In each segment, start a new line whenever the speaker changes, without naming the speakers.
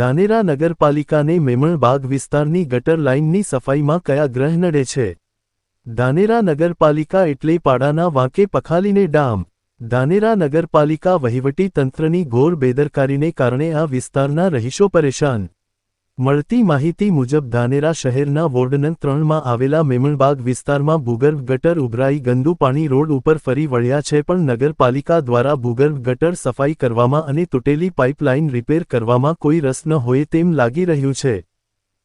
ધાનેરા નગરપાલિકાને મેમણબાગ વિસ્તારની ગટર લાઇનની સફાઈમાં કયા ગ્રહ નડે છે? ધાનેરા નગરપાલિકા એટલે પાડાના વાંકે પખાલીને ડામ. ધાનેરા નગરપાલિકા વહીવટી તંત્રની ઘોર બેદરકારીને કારણે આ વિસ્તારના રહીશો પરેશાન. મળતી માહિતી મુજબ ધાનેરા શહેરના વોર્ડ નં ત્રણમાં આવેલા મેમણબાગ વિસ્તારમાં ભૂગર્ભ ગટર ઉભરાઈ ગંદુ પાણી રોડ ઉપર ફરી વળ્યા છે પણ નગરપાલિકા દ્વારા ભૂગર્ભ ગટર સફાઈ કરવામાં અને તૂટેલી પાઇપલાઇન રિપેર કરવામાં કોઈ રસ ન હોય તેમ લાગી રહ્યું છે.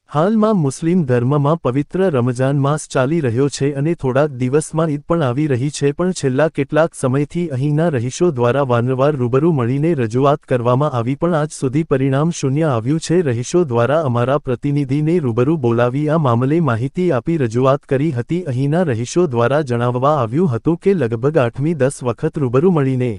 હાલમાં મુસ્લિમ ધર્મમાં પવિત્ર રમજાન માસ ચાલી રહ્યો છે અને થોડાક દિવસમાં ઈદ પણ આવી રહી છે, પણ છેલ્લા કેટલાક સમયથી અહીંના રહીશો દ્વારા વારંવાર રૂબરૂ મળીને રજૂઆત કરવામાં આવી, પણ આજ સુધી પરિણામ શૂન્ય આવ્યું છે. રહીશો દ્વારા અમારા પ્રતિનિધિને રૂબરૂ બોલાવી આ મામલે માહિતી આપી રજૂઆત કરી હતી. અહીંના રહીશો દ્વારા જણાવવા આવ્યું હતું કે લગભગ આઠમી દસ વખત રૂબરૂ મળીને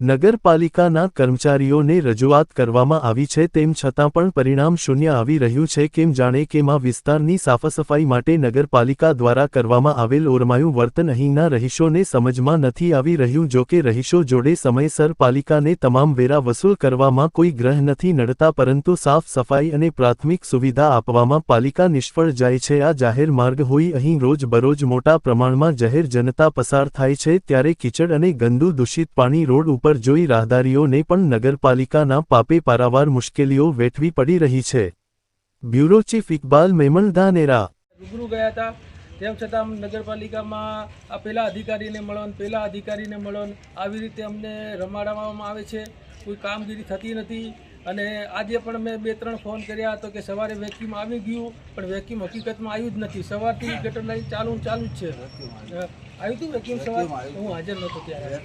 નગરપાલિકાના કર્મચારીઓને રજૂઆત કરવામાં આવી છે તેમ છતાં પણ પરિણામ શૂન્ય આવી રહ્યું છે કેમ જાણે કેમાં વિસ્તારની સાફસફાઈ માટે નગરપાલિકા દ્વારા કરવામાં આવેલ ઓરમાયું વર્તન અહીંના રહીશોને સમજમાં નથી આવી રહ્યું જો કે રહીશો જોડે સમયસર પાલિકાને તમામ વેરા વસૂલ કરવામાં કોઈ ગ્રહ નથી નડતા પરંતુ સાફ સફાઈ અને પ્રાથમિક સુવિધા આપવામાં પાલિકા નિષ્ફળ જાય છે. આ જાહેર માર્ગ હોઈ અહીં રોજ બરોજ મોટા પ્રમાણમાં જાહેર જનતા પસાર થાય છે ત્યારે કિચડ અને ગંદુ દૂષિત પાણી રોડ ઉપર જોઈ રાહદારીઓને પણ નગરપાલિકાના પાપે પારાવાર મુશ્કેલીઓ વેઠવી પડી રહી છે. Bureau chief Iqbal Memon Dhanera.
રૂબરૂ ગયા હતા. તેમ છતાં નગરપાલિકામાં આ પેલા અધિકારીને મળવાનું પેલા અધિકારીને મળવાનું આવી રીતે અમને રમાડવામાં આવે છે. કોઈ કામગીરી થતી નથી. અને આજે પણ મેં બે ત્રણ ફોન કર્યા હતો કે સવારે વેક્યુમ આવી ગયું પણ વેક્યુમ હકીકતમાં આવ્યું જ નથી. સવારથી ગટર લાઈન ચાલુ ચાલુ જ છે. આવ્યું હતું વેક્યુમ સવાર? હું હાજર નહોતો ત્યારે.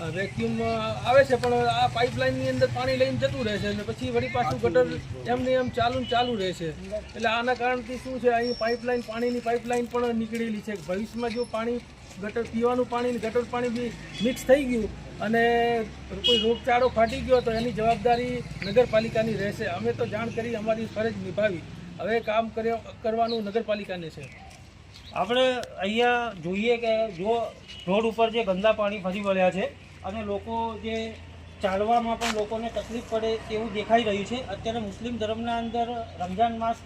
વેક્યુમ આવે છે પણ આ પાઇપલાઇનની અંદર પાણી લઈને જતું રહે છે અને પછી વળી પાછું ગટર એમને એમ ચાલુ ચાલુ રહે છે. એટલે આના કારણથી શું છે અહીં પાઇપલાઇન પાણીની પાઇપલાઇન પણ નીકળેલી છે. ભવિષ્યમાં જો પાણી ગટર પીવાનું પાણી ગટર પાણી બી મિક્સ થઈ ગયું અને કોઈ રોગચાળો ફાટી ગયો તો એની જવાબદારી નગરપાલિકાની રહેશે. અમે તો જાણ કરી અમારી ફરજ નિભાવી. હવે કામ કર્યો કરવાનું નગરપાલિકાને છે.
આપણે અહીંયા જોઈએ કે જો રોડ ઉપર જે ગંદા પાણી ફરી વળ્યા છે અને લોકો જે ચાલવામાં પણ લોકોને તકલીફ પડે તેવું દેખાઈ રહ્યું છે. અત્યારે મુસ્લિમ ધર્મના અંદર રમજાન માસ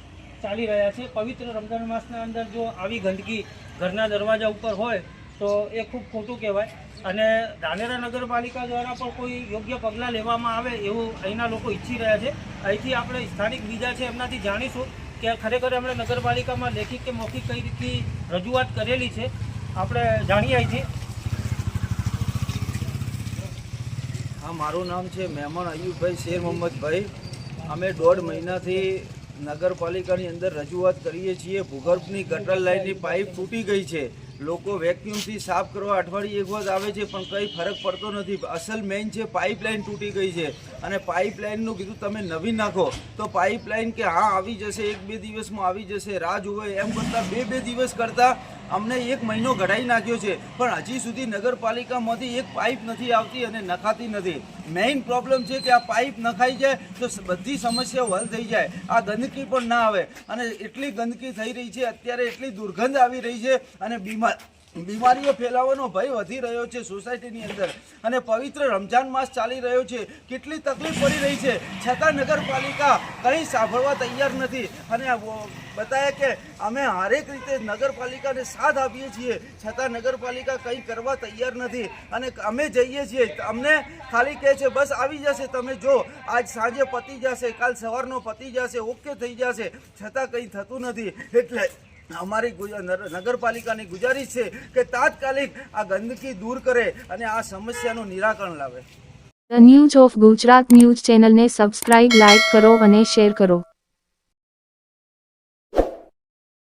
ચાલી રહ્યા છે. પવિત્ર રમજાન માસના અંદર જો આવી ગંદકી ઘરના દરવાજા ઉપર હોય તો એ ખૂબ ખોટું કહેવાય. અને ધાનેરા નગરપાલિકા દ્વારા પણ કોઈ યોગ્ય પગલાં લેવામાં આવે એવું અહીંના લોકો ઈચ્છી રહ્યા છે. અહીંથી આપણે સ્થાનિક બીજા છે એમનાથી જાણીશું કે ખરેખર એમણે નગરપાલિકામાં લેખિત કે મૌખિક કઈ રીતની રજૂઆત કરેલી છે. આપણે જાણીએ અહીંથી.
હા, મારું નામ છે મહેમાન અયુબભાઈ શેર મોહમ્મદભાઈ અમે દોઢ મહિનાથી નગરપાલિકાની અંદર રજૂઆત કરીએ છીએ. ભૂગર્ભની ગટર લાઇનની પાઇપ તૂટી ગઈ છે. લોકો વેક્યુમથી સાફ કરવા અઠવાડિયે એક વખત આવે છે, પણ કંઈ ફરક પડતો નથી. અસલ મેઇન છે પાઇપલાઇન તૂટી ગઈ છે. અને પાઇપલાઇનનું કીધું તમે નવી નાખો. તો પાઇપલાઇન કે હા, આવી જશે, એક બે દિવસમાં આવી જશે, રાહ જુએ એમ કરતાં બે બે દિવસ કરતાં અમને એક મહિનો ઘડાઈ નાખ્યો છે, પણ હજી સુધી નગરપાલિકામાંથી એક પાઇપ નથી આવતી અને નખાતી નથી. મેઇન પ્રોબ્લેમ છે કે આ પાઇપ નખાઈ જાય તો બધી સમસ્યાઓ હલ થઈ જાય. આ ગંદકી પણ ના આવે. અને એટલી ગંદકી થઈ રહી છે, અત્યારે એટલી દુર્ગંધ આવી રહી છે અને બીમાર બીમારીઓ ફેલાવાનો ભય વધી રહ્યો છે સોસાયટીની અંદર. અને પવિત્ર રમજાન માસ ચાલી રહ્યો છે. કેટલી તકલીફ પડી રહી છે. છતાં નગરપાલિકા કંઈ સાંભળવા તૈયાર નથી. અને બતાવે કે અમે હરેક રીતે નગરપાલિકાને સાથ આપીએ છીએ. છતાં નગરપાલિકા કંઈ કરવા તૈયાર નથી. અને અમે જઈએ છીએ. અમને ખાલી કહે છે, બસ આવી જશે, તમે જો. આજ સાંજે પતી જશે, કાલ સવારનો પતી જશે, ઓકે થઈ જશે. છતાં કંઈ થતું નથી. એટલે અમારી નગરપાલિકાની ગુજારિશ છે કે તાત્કાલિક આ ગંદકી દૂર કરે અને આ સમસ્યાનું નિરાકરણ લાવે.
The news of Gujarat news ચેનલને સબસ્ક્રાઇબ લાઇક કરો અને શેર કરો.